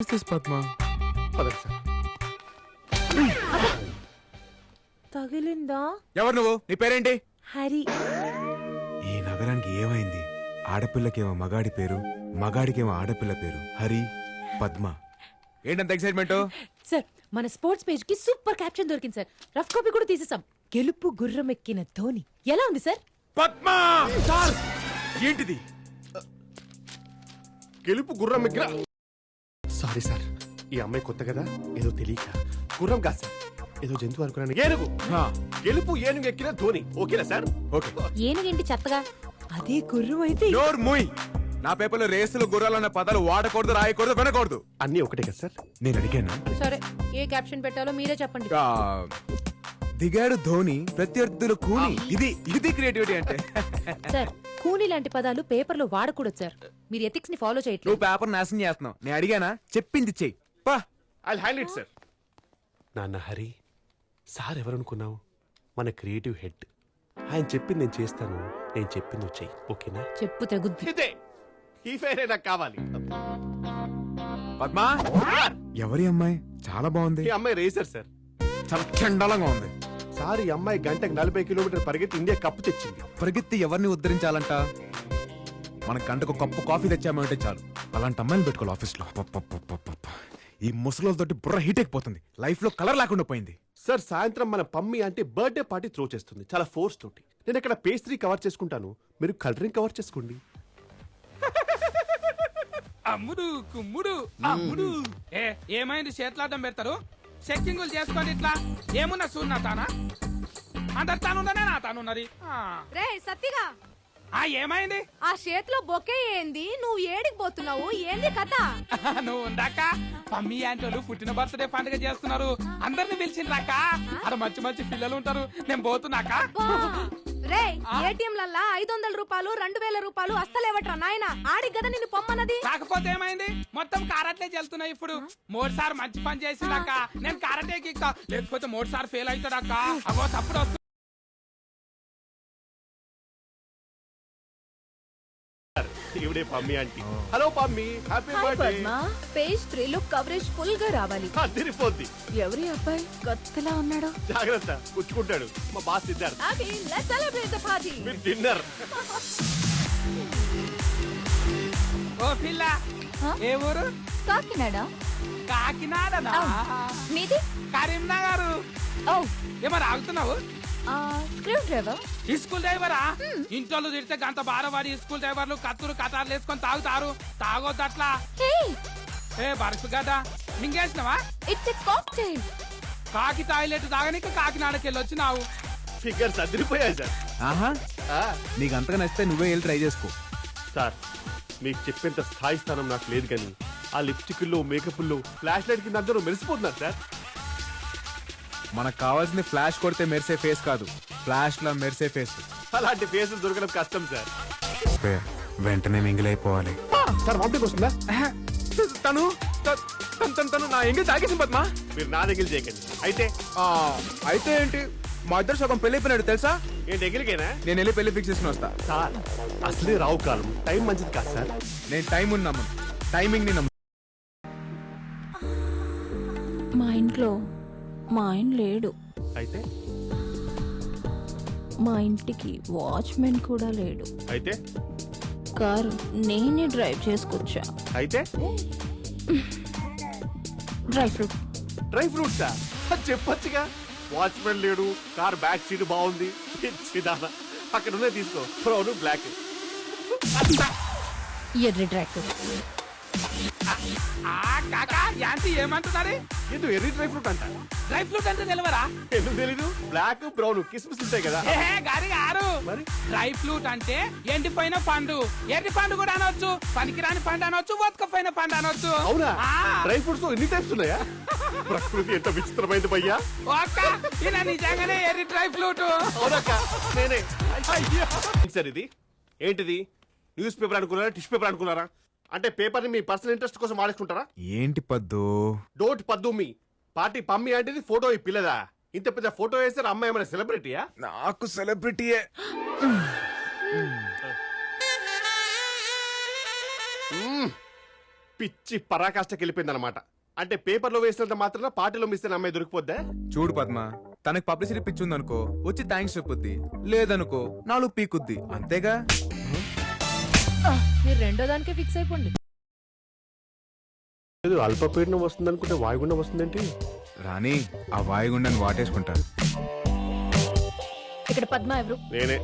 పద్మ పదండి సార్ తగిలిందా ఎవరు నువ్వు నీ పేరేంటి? హరి ఈ నగరానికి ఏమైంది? ఆడపిల్లకేమో మగాడి పేరు మగాడికేమో ఆడపిల్ల పేరు. హరి పద్మ. ఏంటంత ఎక్సైట్మెంట్ సార్ మన స్పోర్ట్స్ పేజ్కి సూపర్ క్యాప్షన్ దొరికింది సార్ రఫ్ కాపీ కూడా తీసేసాం గెలుపు గుర్రం ఎక్కిన ధోని. ఎలా ఉంది సార్ పద్మ! సార్ ఏంటిది? గెలుపు గుర్రం ఎగ్ర సారీ సార్ ఈ అమ్మాయి కొత్త కదా? ఏదో తెలియక. గుర్రం కాదు సార్ ఏదో జంతువు అనుకున్నాను. ఏనుగు! హా, గెలుపు ఏనుగు ఎక్కిన ధోని. ఓకేనా సార్? ఓకే. ఏనుగేంటి చెత్తగా? అదే గుర్రం అయితే. నోర్ ముయ్! నా పేపర్లో రేసులు గుర్రాలన్న పదాలు వాడకూడదు రాయకూడదు వినకూడదు. అన్నీ ఒకటే కదా సార్? నేను అడిగాను. సరే ఏ క్యాప్షన్ పెట్టాలో మీరే చెప్పండి. ఆ, దిగాడు ధోని ప్రత్యర్థులు కూని. ఇది ఇది క్రియేటివిటీ అంటే. సార్ కూని లాంటి పదాలు పేపర్లో వాడకూడదు సార్. మీరు ఎథిక్స్ని ఫాలో చేయట్లేదు. నువ్వు పేపర్ నాశనం చేస్తున్నావు. నేను అడిగానా? చెప్పింది చెయ్యి. పా. ఐ హ్యాండ్ ఇట్ సార్ నాన్న హరి సార్ ఎవరనుకున్నావు? మన క్రియేటివ్ హెడ్. ఆయన చెప్పింది నేను చేస్తాను. నేను చెప్పింది నువ్వు చెయ్యి. ఓకేనా? చెప్పు తెగుద్ది. ఇదే. ఈ ఫైరే నాకు కావాలి. పద్మా? ఎవరి అమ్మాయి? చాలా బాగుంది. ఈ అమ్మాయి రేసర్ సార్. చాలా చండాలంగా ఉంది. సార్ ఈ అమ్మాయి గంటకు నలభై కిలోమీటర్ పరిగెత్తి ఇండియా కప్పు తెచ్చింది. పరిగెత్తి ఎవరిని ఉద్ధరించాలంట? మన గంటకు కప్పు కాఫీ తెచ్చామంటే చాలు. అలాంటి అమ్మాయిలు పెట్టుకోవాలి ఆఫీస్లో. పప్పపప్పపప్ప. ఈ ముసలోళ్ళతోటి బుర్ర హీట్ అయిపోతుంది లైఫ్లో కలర్ లేకుండా పోయింది. సార్ సాయంత్రం మన పమ్మి అంటే బర్త్డే పార్టీ త్రో చేస్తుంది. చాలా ఫోర్స్ తోటి. నేను ఇక్కడ పేస్ట్రీ కవర్ చేసుకుంటాను. మీరు కలరింగ్ కవర్ చేసుకోండి. అమ్ముడు కుమ్ముడు అమ్ముడు. ఏ ఏమైంది? చేతులాటం పెడతారు? చెక్కింగులు చేసుకోండి ఇట్లా ఏమున్నా చూడు తానా? అందరు తానున్నదే నా తానున్నది ఆ. రే సత్తిగా. ఆ ఏమైంది? ఆ చేతిలో బొకే ఏంది? నువ్వు ఏడికి పోతున్నావు? ఏంది కథ? నువ్వు ఉందాక మమ్మీ ఆంటోలు పుట్టిన బర్త్డే పండుగ చేస్తున్నారు. అందరిని పిలిచిండ్రాక. అక్కడ మంచి మంచి పిల్లలు ఉంటారు. నేను పోతున్నాక. రే ఏటీఎం లల్లా ఐదు వందల రూపాయలు రెండు వేల రూపాయలు అస్తలేవట్రా నాయన? ఆడికి కదా నిన్ను పొమ్మన్నది. కాకపోతే ఏమైంది? మొత్తం కారట్లే చెల్తున్నాయి ఇప్పుడు. మూడు సార్ మంచి పని చేసిందాక నేను కారటే ఎక్కుతా లేకపోతే మూడు సార్ ఫెయిల్ అవుతాడాక అగో తప్పుడు ఇవిడే Pammi aunty. Hello Pammi happy birthday page three లో కవరేజ్ ఫుల్గా రావాలి తిరిగిపోద్ది. ఎవరి అబ్బాయి కొత్తలా ఉన్నాడు? జాగ్రత్త పుచ్చుకుంటాడు. మా బాస్ తిద్దారు అభి లెట్స్ సెలబ్రేట్ ద పార్టీ మీరు డిన్నర్ ఓ పిల్ల ఏ ఊరు? కాకినాడ. కాకినాడనా? మీది? కరీంనగర్. ఓ ఏమో ఆగుతున్నావు స్క్రూ డ్రైవర్. ఈ స్కూల్ డ్రైవరా? ఇంట్లో తిడితే గంట బారవాడి స్కూల్ డ్రైవర్లు కత్తులు కటార్లు వేసుకొని తాగుతారు. తాగొద్దు అట్లా హే ఏ బరుసు కదా మింగేసినవా? ఇట్స్ ఎ కాక్టైల్ కాకి టాయిలెట్ తాగనీకి కాకినాడకి వెళ్ళి వచ్చినావు ఫిగర్స్ అదిరిపోయాయి సార్. ఆహా. ఆ, నీకు అంతగా నచ్చితే నువ్వే వెళ్ళి ట్రై చేసుకో. సార్ మీకు చెప్పేంత స్థాయి స్థానం నాకు లేదు కానీ ఆ లిప్స్టిక్లో మేకప్లో ఫ్లాష్ లైట్ కింద అందరూ మెరిసిపోతున్నారు సార్. మనకు కావాల్సింది ఫ్లాష్ కొడితే మెరిసే ఫేస్ కాదు. ఫ్లాష్ లా మెరిసే ఫేస్. అలాంటి ఫేసులు దొరకడం కష్టం సార్. వెంటనే మింగిలైపోవాలి. సార్ వామిటింగ్ వస్తుందా తను త- తను తను తను నా ఎంగేజ్ తాగేసి పద్మా. మీరు నా దగ్గర చేయకండి. అయితే? ఆ, అయితే ఏంటి? మా ఇద్దరు సగం పెళ్ళి అయిపోయినాడు తెలుసా? ఏంటి ఎగిరికేనా నేను వెళ్ళి పెళ్ళి ఫిక్స్ చేసుకుని వస్తా. సార్ అసలే రావు కాలం. టైం మంచిది కాదు సార్. నేను టైం ఉన్నాము టైమింగ్ని నమ్ము. మా ఇంట్లో మా ఆయన లేడు. అయితే? మా ఇంటికి వాచ్మెన్ కూడా లేడు. అయితే? కారు నేనే డ్రైవ్ చేసుకొచ్చా. అయితే? Dry fruit. డ్రై ఫ్రూట్సా? అది చెప్పొచ్చుగా. వాచ్మెన్ లేడు కార్ బ్యాక్ సీట్ బాగుంది. అక్కడ ఉన్నాయి తీసుకో. Brown black. ఎర్రి డ్రై ఫ్రూట్. కాకా యాంటీ ఏమంటున్నారు? ఎందుకు ఎర్రీ డ్రై ఫ్రూట్ అంట? డ్రై ఫ్రూట్ అంటే తెలియరా ఎందుకు తెలీదు? బ్లాక్ బ్రౌన్ కిస్మిస్ ఉంటాయి కదా. ఏ గారి గారు. మరి? డ్రై ఫ్రూట్ అంటే ఎండిపోయిన పండు. ఎండి పండు కూడా అనొచ్చు. పనికిరాని పండు అనొచ్చు బతకపోయిన పండు అనొచ్చు. అవునా? ఆ, డ్రై ఫ్రూట్స్ ఎన్ని టైప్స్ ఉన్నాయా? ప్రకృతి ఎంత విచిత్రమైంది భయ్యా. ఒక్క ఈయన నిజంగానే ఎర్రి డ్రై ఫ్రూట్. అవునక్క నేనే. ఏంటి సార్ ఇది? ఏంటిది? న్యూస్ పేపర్ అనుకున్నారా టిష్యూ పేపర్ అనుకున్నారా? అంటే పేపర్ని మీ పర్సనల్ ఇంట్రెస్ట్ కోసం వాడేసుకుంటారా? ఏంటి పద్దు? డోట్ పద్దు మీ. పార్టీ పమ్మి అంటే ఫోటో ఈ పిల్లదా? ఇంత పెద్ద ఫోటో వేస్తే అమ్మాయి ఏమైనా సెలబ్రిటీయా? నాకు సెలబ్రిటీయే. పిచ్చి పరాకాష్ఠకి వెళ్ళిపోయింది అనమాట అంటే పేపర్లో వేసినంత మాత్రం పార్టీలో మిస్ అయిన అమ్మాయి దొరికిపోద్దా? చూడు పద్మ తనకి పబ్లిసిటీ పిచ్చి ఉందనుకో వచ్చి థ్యాంక్స్ చెప్పుద్ది. లేదనుకో నాలుగు పీకుద్ది. అంతేగా? దానికే ఫిక్స్ అయిపోండి లేదు అల్పపీడనం వస్తుంది అనుకుంటే వాయుగుండం వస్తుందేంటి? రాణి ఆ వాయుగుండాన్ని వాటేసుకుంటా ఇక్కడ పద్మ ఎవరు? నేనే.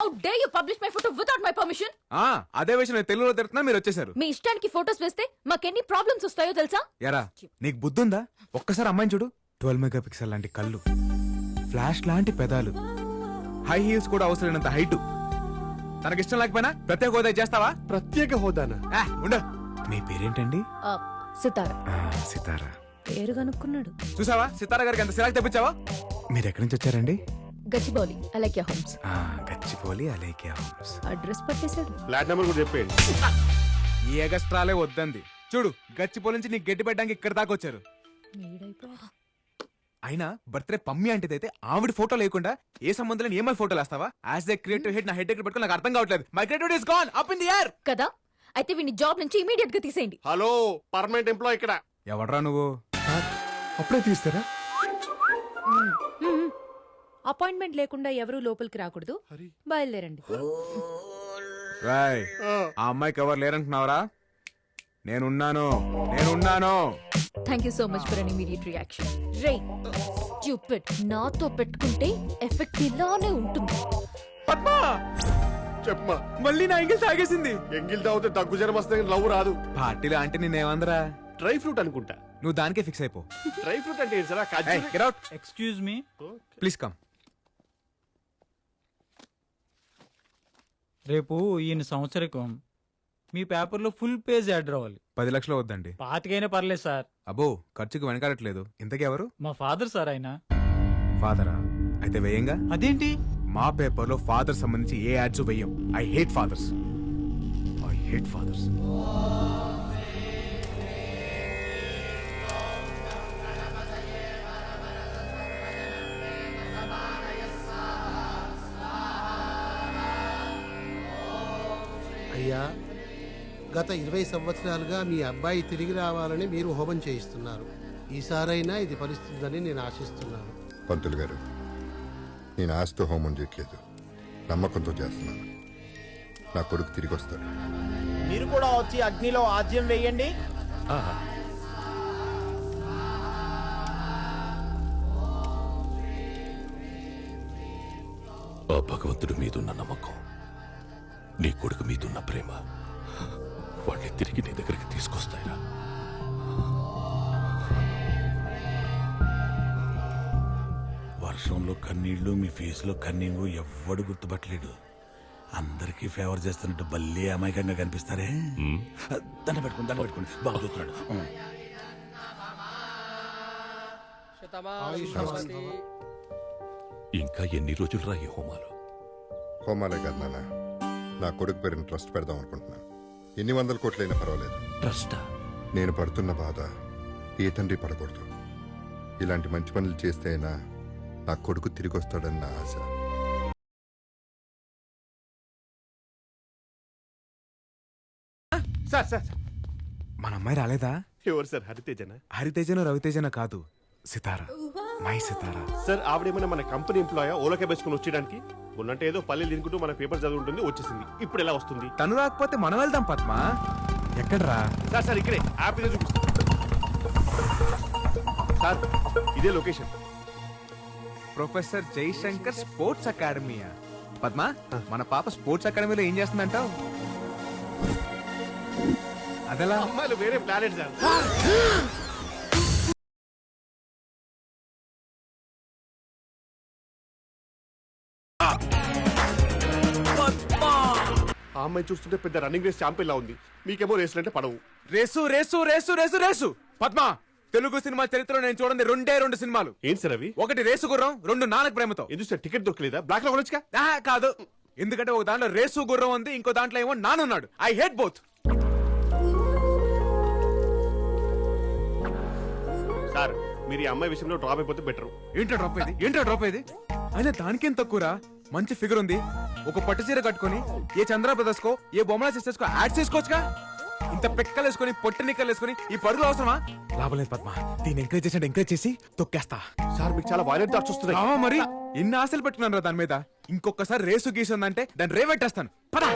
How dare you publish my photo without my permission ఆ అదే విషయం నేను తెలుగులో తిడుతున్నా మీరు వచ్చేసారు. మీ ఇష్టానికి ఫోటోస్ వేస్తే మాకెన్ని ప్రాబ్లమ్స్ వస్తాయో తెలుసా? ఎరా నీకు బుద్ధి ఉందా ఒక్కసారి అమ్మాయిని చూడు. ట్వెల్వ్ మెగా పిక్సెల్ లాంటి కళ్ళు ఫ్లాష్ లాంటి పెదాలు. హై హీల్స్ కూడా అవసరం లేనంత హైట్. తనకి ఇష్టం లేకపోయినా ప్రత్యేక హోదా చేస్తావా ప్రత్యేక హోదానా? ఆ, ఉండు. మీ పేరేంటండి? సితార. ఆ, సితారా. పేరు కనుక్కున్నాడు. చూసావా? సితారా గారికి ఎంత సిరాకు తెప్పించావా? మీరు ఎక్కడి నుంచి వచ్చారండి? గచ్చిబౌలి అలైక్య హోమ్స్. ఆ, గచ్చిపోలి అలేకే హౌస్ అడ్రస్ పట్టేశాడు. ఫ్లాట్ నెంబర్ కూడా చెప్పేయండి. ఈ ఎగస్ట్రాలే వద్దంది. చూడు గచ్చిపోలి నుంచి నీకు గట్టి పెట్టడానికి ఇక్కడ దాకా వచ్చారు. వీడైపోయా అయినా బర్త్డే పమ్మి అంటే అయితే ఆవిడ ఫోటో లేకుండా ఏ సంబంధం లేని ఏమై ఫోటోలు వేస్తావా యాజ్ ఏ క్రియేటివ్ హెడ్ నా హెడ్ దగ్గర పెట్టుకుని నాకు అర్థం కావట్లేదు. My creative is gone up in the air కదా? అయితే వీడిని జాబ్ నుంచి ఇమీడియట్గా తీసేయండి. హలో పర్మనెంట్ ఎంప్లాయ్ ఇక్కడ. ఎవడ్రా నువ్వు? అప్పుడే తీస్తారా? అపాయింట్మెంట్ లేకుండా ఎవరూ లోపలికి రాకూడదు. బయలుదేరండి. రాయ్ ఆ. అమ్మాయికి ఎవరు లేరంటున్నావరా? నేనున్నాను నేనున్నాను. Thank you so much for an immediate reaction ray stupid నాతో పెట్టుకుంటే ఎఫెక్ట్ ఇలానే ఉంటుంది. పద్మా! చెప్పమా మళ్ళీ నా ఇంగిల్ తాగేసింది. ఎంగిల్ తాగితే దగ్గు జ్వరం వస్తే లవ్ రాదు. పార్టీలో అంటే నేనేమందరా డ్రై ఫ్రూట్ అనుకుంటా. నువ్వు దానికే ఫిక్స్ అయిపో. డ్రై ఫ్రూట్ అంటే ఏంటి సార్? ఖర్జూరం? Get out excuse me please come రేపు ఈయన సంవత్సరికం మీ పేపర్లో ఫుల్ పేజ్ యాడ్ రావాలి. పది లక్షలు వద్దండి పాతికైనా పర్లేదు సార్. అబ్బో ఖర్చుకు వెనకాడట్లేదు. ఇంతకీ ఎవరు? మా ఫాదర్ సార్ ఆయన. ఫాదరా? అయితే వేయంగా? అదేంటి? మా పేపర్లో ఫాదర్ సంబంధించి ఏ యాడ్స్ వేయం? I hate fathers. I hate fathers. గత ఇరవై సంవత్సరాలుగా మీ అబ్బాయి తిరిగి రావాలని మీరు హోమం చేయిస్తున్నారు. ఈసారైనా ఇది ఫలిస్తుందని నేను ఆశిస్తున్నాను. పంతులు గారు నేను ఆస్తి హోమం చేయట్లేదు. నమ్మకంతో చేస్తున్నాను. నా కొడుకు తిరిగి వస్తాడు. మీరు కూడా వచ్చి అగ్నిలో ఆజ్యం వేయండి. ఆ భగవంతుడి మీదున్న నమ్మకం నీ కొడుకు మీదున్న ప్రేమ వాడిని తిరిగి నీ దగ్గరికి తీసుకొస్తాయిరా. వర్షంలో కన్నీళ్ళు మీ ఫేస్లో కన్నీళ్ళు ఎవ్వడు గుర్తుపట్టలేడు. అందరికీ ఫేవర్ చేస్తున్నట్టు భలే అమాయకంగా కనిపిస్తారే. దండ పెట్టుకోండి దండ పెట్టుకోండి. బాగా చూస్తున్నాడు. ఇంకా ఎన్ని రోజులు రా ఈ హోమాలు? హోమాలే కాదు నాన్న. నా కొడుకు పేరుని ట్రస్ట్ పెడదాం అనుకుంటున్నాను. ఎన్ని వందల కోట్లైనా పర్వాలేదు. ట్రస్టా. నేను పడుతున్న బాధ ఏ తండ్రి పడకూడదు. ఇలాంటి మంచి పనులు చేస్తే అయినా నా కొడుకు తిరిగి వస్తాడన్న ఆశ. సార్ సార్ మన అమ్మాయి రాలేదా? ఎవరు సార్? హరితేజనా? హరితేజనో రవితేజనో కాదు సితారా. మై సితారా సార్ ఆవిడేమైనా మన కంపెనీ ఎంప్లాయా? ఓలకే వేసుకుని వచ్చేయడానికి? ఉన్నట్టు ఏదో పల్లెలు తినుకుంటూ మన పేపర్ చదువుంటుంది వచ్చేసింది. ఇప్పుడు ఎలా వస్తుంది? తను రాకపోతే మనం వెళ్దాం పద్మ. ఎక్కడ్రా? సార్ సార్ ఇక్కడే. హ్యాపీగా చూపిస్తా. సార్ ఇదే లొకేషన్. ప్రొఫెసర్ జైశంకర్ స్పోర్ట్స్ అకాడమీయా? పద్మ మన పాప స్పోర్ట్స్ అకాడమీలో ఏం చేస్తుందంటావు? అదెలా? అమ్మాయిలు వేరే ప్లానెట్ సార్. అమ్మాయి చూస్తుంటే పెద్ద రన్నింగ్ రేస్ ఛాంపియన్ లా ఉంది. మీకేమో రేసులు అంటే పడవు. Race race race race race. Padma Telugu cinema చరిత్రలో నేను చూడండి రెండే రెండు సినిమాలు. ఏంటి సార్ అవి? ఒకటి రేసు గుర్రం రెండు నానక ప్రేమతో. ఎందుకు సార్? టికెట్ దొరకలేదా? బ్లాక్లో కొనొచ్చుగా? కాదు. ఎందుకంటే ఒక దాంట్లో రేసు గుర్రం ఉంది ఇంకో దాంట్లో ఏమో నానున్నాడు ఐ హేట్ బోత్ సార్ మీరు ఈ అమ్మాయి విషయంలో డ్రాప్ అయిపోతే బెటర్ ఏంటో డ్రాప్ అయింది ఏంటో డ్రాప్ అయింది అయినా దానికేం తక్కువరా? మంచి ఫిగర్ ఉంది. ఒక పట్టు చీర కట్టుకొని ఏ చంద్ర బ్రదర్స్ కో ఏ బొమ్మల సిస్టర్స్ కో యాడ్ చేసుకోవచ్చుగా? ఇంత పెక్కలు వేసుకొని పొట్టి నిక్కలు వేసుకొని ఈ పరుగులు అవసరమా? లాభం లేదు పద్మ. దీన్ని ఎంకరేజ్ చేసి ఎంకరేజ్ చేసి తొక్కేస్తా. సార్ మీకు చాలా వైలెంట్ థాట్స్ వస్తున్నాయి. మరి? ఎన్ని ఆశలు పెట్టుకున్నాను రా దాని మీద. ఇంకొకసారి రేసు గీసిందంటే దాన్ని రేవెట్టేస్తాను. పదా!